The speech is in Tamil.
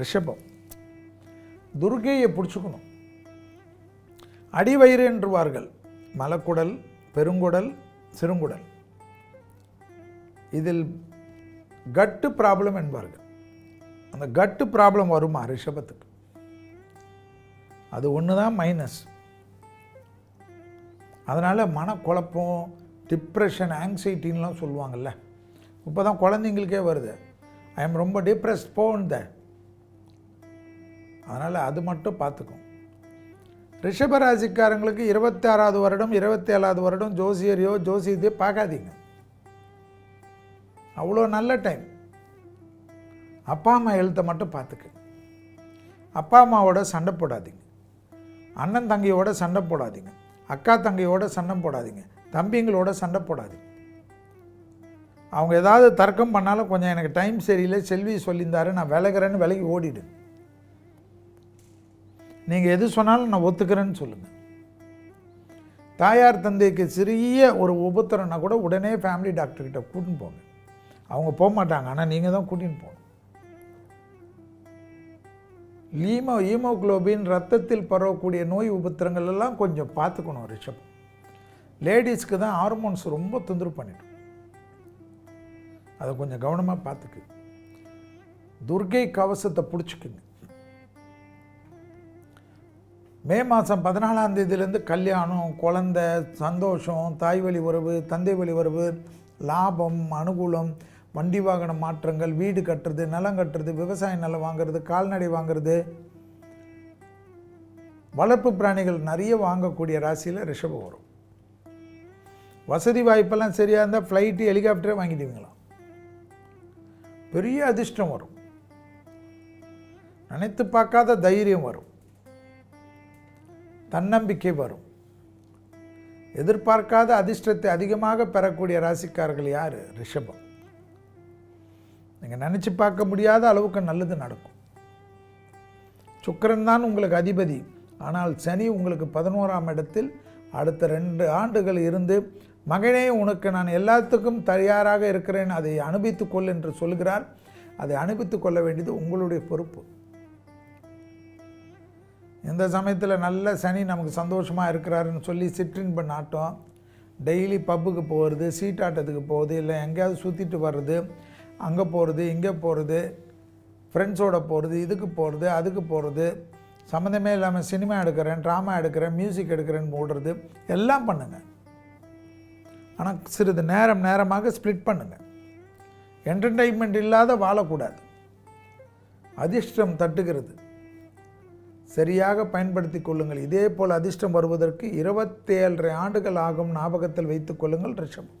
ரிஷபம். துர்கையை பிடிச்சிக்கணும். அடிவயிறு என்றுவார்கள். மலக்குடல் பெருங்குடல் சிறுங்குடல். இதில் கட்டு ப்ராப்ளம் என்பார்கள். அந்த கட்டு ப்ராப்ளம் வருமா ரிஷபத்துக்கு? அது ஒன்று தான் மைனஸ் அதனால் மனக்குழப்பம் டிப்ரெஷன் ஆங்ஸைட்டின்லாம் சொல்லுவாங்கல்ல. இப்போ தான் குழந்தைங்களுக்கே வருது. ஐ எம் ரொம்ப டிப்ரெஸ்ட் போந்த அதனால் அது மட்டும் பார்த்துக்கும். ரிஷபராசிக்காரங்களுக்கு இருபத்தி ஆறாவது வருடம் இருபத்தி ஏழாவது வருடம் ஜோசியரையோ ஜோசியத்தையோ பார்க்காதீங்க. அவ்வளோ நல்ல டைம் அப்பா அம்மா எழுத்தை மட்டும் பார்த்துக்க. அப்பா அம்மாவோட சண்டை போடாதீங்க. அண்ணன் தங்கையோட சண்டை போடாதீங்க. அக்கா தங்கையோட சண்டை போடாதீங்க. தம்பிங்களோட சண்டை போடாதீங்க. அவங்க ஏதாவது தர்க்கம் பண்ணாலும் கொஞ்சம் எனக்கு டைம் சரியில்லை செல்வி சொல்லியிருந்தாரு நான் விலகிறேன்னு விலகி ஓடிடு நீங்கள் எது சொன்னாலும் நான் ஒத்துக்கிறேன்னு சொல்லுங்கள் தாயார் தந்தைக்கு சிறிய ஒரு உபத்திரம்னா கூட உடனே ஃபேமிலி டாக்டர்கிட்ட கூட்டின்னு போங்க. அவங்க போக மாட்டாங்க ஆனால் நீங்கள் தான் கூட்டின்னு போகணும். லீமோ ஹீமோக்ளோபின் ரத்தத்தில் பரவக்கூடிய நோய் உபத்திரங்கள் எல்லாம் கொஞ்சம் பார்த்துக்கணும் ரிஷப். லேடிஸ்க்கு தான் ஹார்மோன்ஸ் ரொம்ப தொந்தரவு பண்ணிடும் அதை கொஞ்சம் கவனமாக பார்த்துக்கு. துர்கை கவசத்தை பிடிச்சிக்குங்க. மே மாதம் பதினாலாம் தேதியிலேருந்து கல்யாணம் குழந்த சந்தோஷம் தாய் வழி உறவு தந்தை வழி உறவு லாபம் அனுகூலம் வண்டி வாகன மாற்றங்கள் வீடு கட்டுறது நிலம் கட்டுறது விவசாய நிலம் வாங்குறது கால்நடை வாங்குறது. வளர்ப்பு பிராணிகள் நிறைய வாங்கக்கூடிய ராசியில் ரிஷபம் வரும். வசதி வாய்ப்பெல்லாம் சரியாக இருந்தால் ஃப்ளைட்டு ஹெலிகாப்டரே வாங்கிடுவீங்களாம் பெரிய அதிர்ஷ்டம் வரும். நினைத்து பார்க்காத தைரியம் வரும். தன்னம்பிக்கை வரும். எதிர்பார்க்காத அதிர்ஷ்டத்தை அதிகமாக பெறக்கூடிய ராசிக்காரர்கள் யார்? ரிஷபம். நீங்கள் நினச்சி பார்க்க முடியாத அளவுக்கு நல்லது நடக்கும். சுக்கரன் தான் உங்களுக்கு அதிபதி. ஆனால் சனி உங்களுக்கு பதினோராம் இடத்தில் அடுத்த ரெண்டு ஆண்டுகள் இருந்து மகனே உனக்கு நான் எல்லாத்துக்கும் தயாராக இருக்கிறேன். அதை அனுபவித்துக்கொள் என்று சொல்கிறார். அதை அனுபவித்துக் கொள்ள வேண்டியது உங்களுடைய பொறுப்பு. இந்த சமயத்தில் நல்ல சனி நமக்கு சந்தோஷமாக இருக்கிறாருன்னு சொல்லி சிற்றின்ப நாட்டம் டெய்லி பப்புக்கு போகிறது சீட்டாட்டத்துக்கு போகுது இல்லை எங்கேயாவது சுற்றிட்டு வர்றது அங்கே போகிறது இங்கே போகிறது ஃப்ரெண்ட்ஸோட போகிறது இதுக்கு போகிறது அதுக்கு போகிறது சம்மந்தமே இல்லாமல் சினிமா எடுக்கிறேன் ட்ராமா எடுக்கிறேன் மியூசிக் எடுக்கிறேன்னு போடுறது எல்லாம் பண்ணுங்கள் ஆனால் சிறிது நேரம் நேரமாக ஸ்ப்ளிட் பண்ணுங்கள் என்டர்டெயின்மெண்ட் இல்லாத வாழக்கூடாது. அதிர்ஷ்டம் தட்டுகிறது. சரியாக பயன்படுத்தி கொள்ளுங்கள். இதே போல் அதிர்ஷ்டம் வருவதற்கு இருபத்தேழரை ஆண்டுகள் ஆகும் ஞாபகத்தில் வைத்துக் கொள்ளுங்கள் ரிஷபம்.